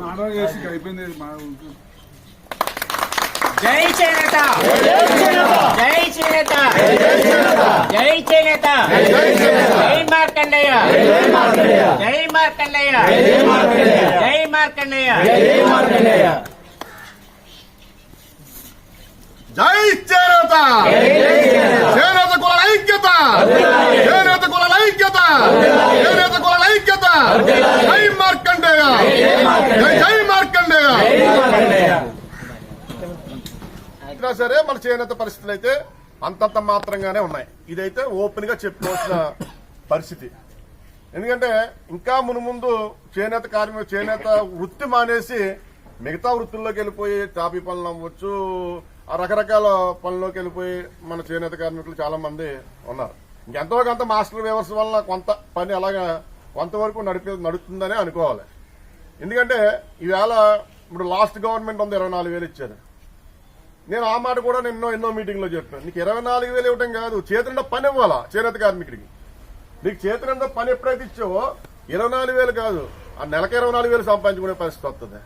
మాట చేసి అయిపోయింది. మా- జై చేనేత! జై చేనేత! జై చేనేత! చేనేత జై మార్కండయ్య జై మార్కండయ్య జై మార్కండయ్య జై చేనేత చేనేత కుల ఐక్యత. చేనేత కుల ఐక్యత. చేనేత కుల ఐక్యత. జై మార్కండేయ. జై జై మార్కండేయ. అయినా సరే మన చేనేత పరిస్థితులు అయితే అంతంత మాత్రంగానే ఉన్నాయి. ఇదైతే ఓపెన్గా చెప్పుకోవాల్సిన పరిస్థితి. ఎందుకంటే ఇంకా మునుముందు చేనేత కార్మిక చేనేత వృత్తి మానేసి మిగతా వృత్తుల్లోకి వెళ్ళిపోయి టాపీ పనులు అవ్వచ్చు ఆ రకరకాల పనుల్లోకి వెళ్ళిపోయి మన చేనేత కార్మికులు చాలా మంది ఉన్నారు. ఇంకెంతో కొంత మాస్టర్ వ్యవస్థ వల్ల కొంత పని అలాగా కొంతవరకు నడిపి నడుస్తుందనే అనుకోవాలి. ఎందుకంటే ఈవేళ ఇప్పుడు లాస్ట్ గవర్నమెంట్ ఉంది ఇరవై నాలుగు వేలు ఇచ్చారు నేను ఆ మాట కూడా నేను ఎన్నో ఎన్నో మీటింగ్లో చెప్పాను. నీకు ఇరవై నాలుగు వేలు ఇవ్వటం కాదు చేతున్న పని ఇవ్వాలా? చేనేత కార్మికుడికి. నీకు చేతులంతా పని ఎప్పుడైతే ఇచ్చావో ఇరవై నాలుగు వేలు కాదు ఆ నెలకి ఇరవై నాలుగు వేలు సంపాదించుకునే పరిస్థితి వస్తుంది.